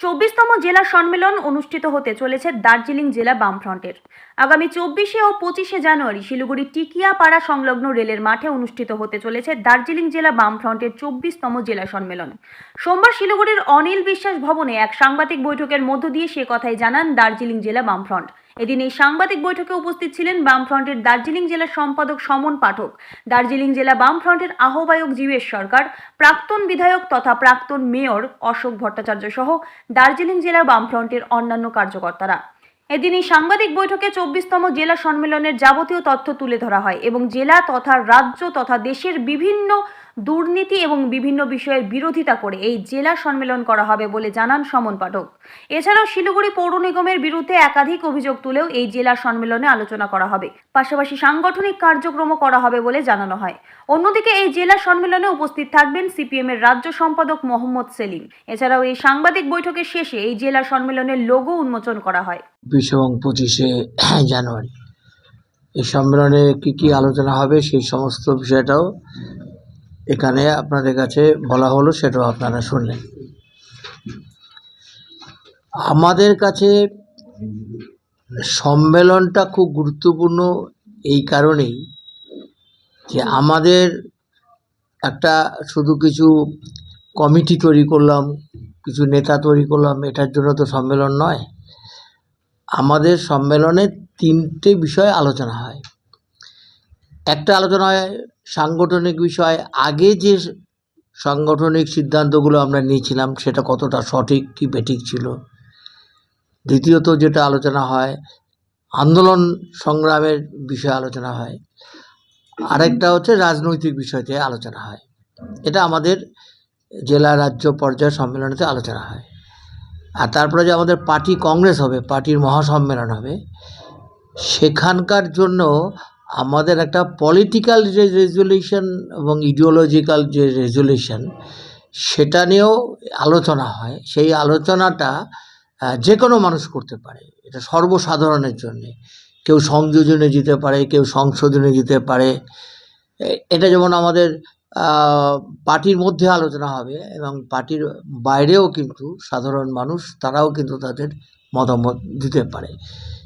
চব্বিশতম জেলা সম্মেলন অনুষ্ঠিত হতে চলেছে দার্জিলিং জেলা বামফ্রন্টের। আগামী চব্বিশে ও পঁচিশে জানুয়ারি শিলিগুড়ি টিকিয়াপাড়া সংলগ্ন রেলের মাঠে অনুষ্ঠিত হতে চলেছে দার্জিলিং জেলা বামফ্রন্টের চব্বিশতম জেলা সম্মেলন। সোমবার শিলিগুড়ির অনিল বিশ্বাস ভবনে এক সাংবাদিক বৈঠকের মধ্য দিয়ে সে কথাই জানান দার্জিলিং জেলা বামফ্রন্ট। এদিন এই সাংবাদিক বৈঠকে উপস্থিত ছিলেন বামফ্রন্টের দার্জিলিং জেলা সম্পাদক সমন পাঠক। দার্জিলিং জেলা বামফ্রন্টের আহ্বায়ক জীবেশ সরকার, প্রাক্তন বিধায়ক তথা প্রাক্তন মেয়র অশোক ভট্টাচার্য সহ দার্জিলিং জেলা বামফ্রন্টের অন্যান্য কার্যকর্তারা। এদিন এই সাংবাদিক বৈঠকে চব্বিশতম জেলা সম্মেলনের যাবতীয় তথ্য তুলে ধরা হয় এবং জেলা তথা রাজ্য তথা দেশের বিভিন্ন দুর্নীতি এবং বিভিন্ন বিষয়ের বিরোধিতা করে এই জেলা সম্মেলন করা হবে বলে জানান সমন পাঠক। এছাড়াও শিলিগুড়ি পৌর নিগমের বিরুদ্ধে একাধিক অভিযোগ তুলেও এই জেলা সম্মেলনে আলোচনা করা হবে। পাশাপাশি সাংগঠনিক কার্যক্রমও করা হবে বলে জানানো হয়। অন্যদিকে এই জেলা সম্মেলনে উপস্থিত থাকবেন সিপিএম এর রাজ্য সম্পাদক মোহাম্মদ সেলিম। এছাড়াও এই সাংবাদিক বৈঠকের শেষে এই জেলা সম্মেলনের লোগো উন্মোচন করা হয়। চব্বিশ এবং পঁচিশে জানুয়ারি। এই সম্মেলনে কি কি আলোচনা হবে সেই সমস্ত বিষয়টাও এখানে আপনাদের কাছে বলা হলো সেটাও আপনারা শুনলেন। আমাদের কাছে সম্মেলনটা খুব গুরুত্বপূর্ণ এই কারণেই যে আমাদের একটা শুধু কিছু কমিটি তৈরি করলাম, কিছু নেতা তৈরি করলাম, এটার জন্য তো সম্মেলন নয়। আমাদের সম্মেলনে তিনটে বিষয় আলোচনা হয়। একটা আলোচনা হয় সাংগঠনিক বিষয়, আগে যে সাংগঠনিক সিদ্ধান্তগুলো আমরা নিয়েছিলাম সেটা কতটা সঠিক, কি বেঠিক ছিল? দ্বিতীয়ত যেটা আলোচনা হয়, আন্দোলন সংগ্রামের বিষয়ে আলোচনা হয়। আরেকটা হচ্ছে রাজনৈতিক বিষয়তে আলোচনা হয়। এটা আমাদের জেলা রাজ্য পর্যায় সম্মেলনেতে আলোচনা হয়। আর তারপরে যে আমাদের পার্টি কংগ্রেস হবে, পার্টির মহাসম্মেলন হবে, সেখানকার জন্য আমাদের একটা পলিটিক্যাল যে রেজুলেশন এবং ইডিওলজিক্যাল যে রেজুলেশন সেটা নিয়েও আলোচনা হয়। সেই আলোচনাটা যে কোনো মানুষ করতে পারে। এটা সর্বসাধারণের জন্যে। কেউ সংযোজনে যেতে পারে, কেউ সংশোধনে যেতে পারে। এটা যেমন আমাদের পার্টির মধ্যে আলোচনা হবে এবং পার্টির বাইরেও কিন্তু সাধারণ মানুষ, তারাও কিন্তু তাদের মতামত দিতে পারে।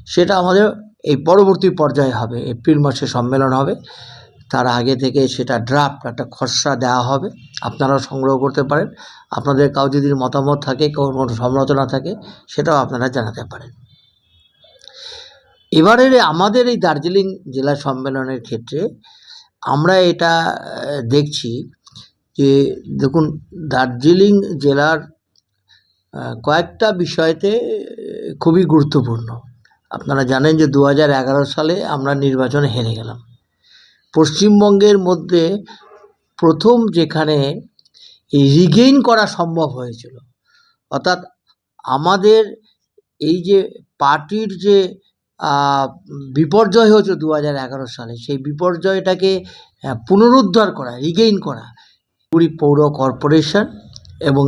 সেটা আমাদের এই পরবর্তী পর্যায়ে হবে, এপ্রিল মাসে সম্মেলন হবে। তার আগে থেকে সেটা ড্রাফট একটা খসড়া দেওয়া হবে। আপনারাও সংগ্রহ করতে পারেন। আপনাদের কাউ যদি মতামত থাকে কেউ কোনো সমালোচনা থাকে, সেটাও আপনারা জানাতে পারেন। এবারের আমাদের এই দার্জিলিং জেলা সম্মেলনের ক্ষেত্রে আমরা এটা দেখছি যে দেখুন, দার্জিলিং জেলার কয়েকটা বিষয়তে খুবই গুরুত্বপূর্ণ। আপনারা জানেন যে দু হাজার এগারো সালে আমরা নির্বাচনে হেরে গেলাম। পশ্চিমবঙ্গের মধ্যে প্রথম যেখানে এই রিগেইন করা সম্ভব হয়েছিল, অর্থাৎ আমাদের এই যে পার্টির যে বিপর্যয় হয়েছে দু হাজার এগারো সালে, সেই বিপর্যয়টাকে পুনরুদ্ধার করা রিগেইন করা, শিলিগুড়ি পৌর কর্পোরেশন এবং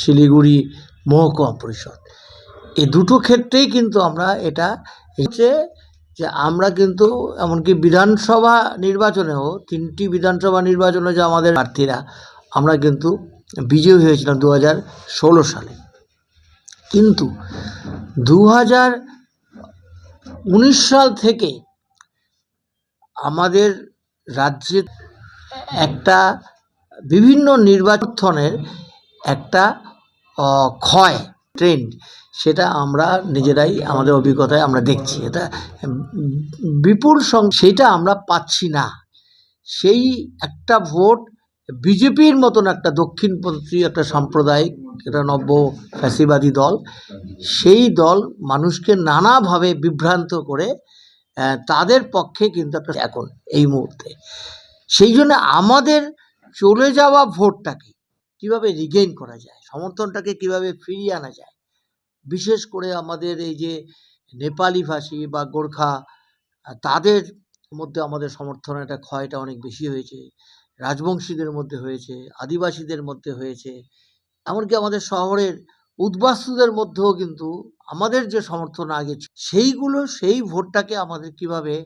শিলিগুড়ি মহকুমা পরিষদ। এই দুটো ক্ষেত্রেই কিন্তু আমরা এটা হচ্ছে যে আমরা কিন্তু এমনকি বিধানসভা নির্বাচনেও তিনটি বিধানসভা নির্বাচনে যে আমাদের প্রার্থীরা, আমরা কিন্তু বিজয়ী হয়েছিলাম দু ষোলো সালে। কিন্তু দু উনিশ সাল থেকে আমাদের রাজ্যে একটা বিভিন্ন নির্বাচনের একটা ক্ষয় ট্রেন্ড সেটা আমরা নিজেরাই আমাদের অভিজ্ঞতায় আমরা দেখছি। এটা, বিপুল সং সেটা আমরা পাচ্ছি না। সেই একটা ভোট বিজেপির মতন একটা দক্ষিণপন্থী একটা সাম্প্রদায়িক একটা নব্য ফ্যাসিবাদী দল, সেই দল মানুষকে নানাভাবে বিভ্রান্ত করে তাদের পক্ষে কিন্তু এখন এই মুহূর্তে। সেই জন্য আমাদের চলে যাওয়া ভোটটাকে কীভাবে রিগেইন করা যায়? সমর্থনটাকে কীভাবে ফিরিয়ে আনা যায়? বিশেষ করে আমাদের এই যে নেপালি ভাষী বা গোর্খা তাদের মধ্যে আমাদের সমর্থনের একটা ক্ষয়টা অনেক বেশি হয়েছে। রাজবংশীদের মধ্যে হয়েছে, আদিবাসীদের মধ্যে হয়েছে। এমনকি আমাদের শহরের উদ্বাস্তুদের মধ্যেও কিন্তু আমাদের যে সমর্থন আগে সেইগুলো, সেই ভোটটাকে আমাদের কীভাবে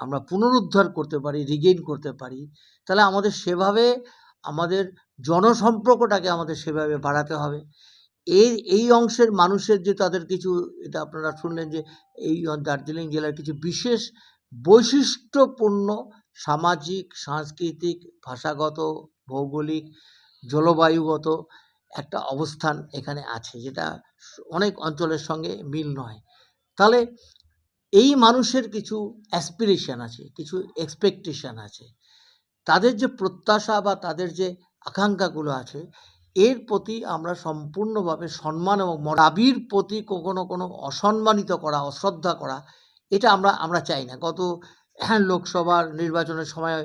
আমরা পুনরুদ্ধার করতে পারি রিগেইন করতে পারি, তাহলে আমাদের সেভাবে আমাদের জনসম্পর্কটাকে আমাদের সেভাবে বাড়াতে হবে। এই এই অংশের মানুষের যে তাদের কিছু, এটা আপনারা শুনলেন যে এই দার্জিলিং জেলার কিছু বিশেষ বৈশিষ্ট্যপূর্ণ সামাজিক, সাংস্কৃতিক, ভাষাগত, ভৌগোলিক, জলবায়ুগত একটা অবস্থান এখানে আছে, যেটা অনেক অঞ্চলের সঙ্গে মিল নয়। তাহলে এই মানুষের কিছু অ্যাসপিরেশন আছে, কিছু এক্সপেকটেশন আছে। তাদের যে প্রত্যাশা বা তাদের যে আকাঙ্ক্ষাগুলো আছে, এর প্রতি আমরা সম্পূর্ণভাবে সম্মান এবং দাবির প্রতি কখনো কোনো অসম্মানিত করা, অশ্রদ্ধা করা, এটা আমরা আমরা চাই না। গত লোকসভার নির্বাচনের সময়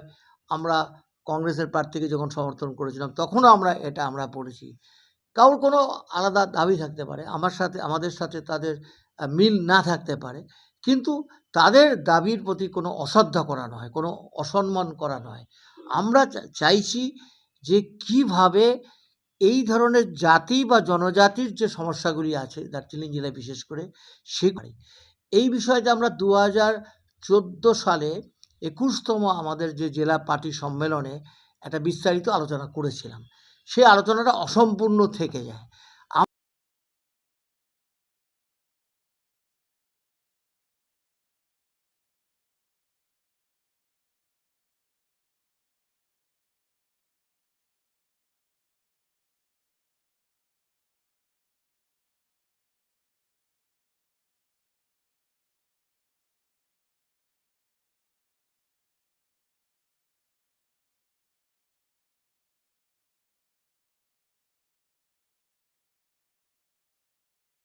আমরা কংগ্রেসের প্রার্থীকে যখন সমর্থন করেছিলাম, তখনও আমরা এটা আমরা পড়েছি। কারোর কোনো আলাদা দাবি থাকতে পারে, আমার সাথে, আমাদের সাথে তাদের মিল না থাকতে পারে, কিন্তু তাদের দাবির প্রতি কোনো অশ্রদ্ধা করা নয়, কোনো অসম্মান করা নয়। আমরা চাইছি যে কীভাবে এই ধরনের জাতি বা জনজাতির যে সমস্যাগুলি আছে, দার্জিলিং জেলায় বিশেষ করে সেগুলি এই বিষয়টা আমরা দু হাজার চোদ্দ সালে একুশতম আমাদের যে জেলা পার্টি সম্মেলনে একটা বিস্তারিত আলোচনা করেছিলাম। সেই আলোচনাটা অসম্পূর্ণ থেকে যায়।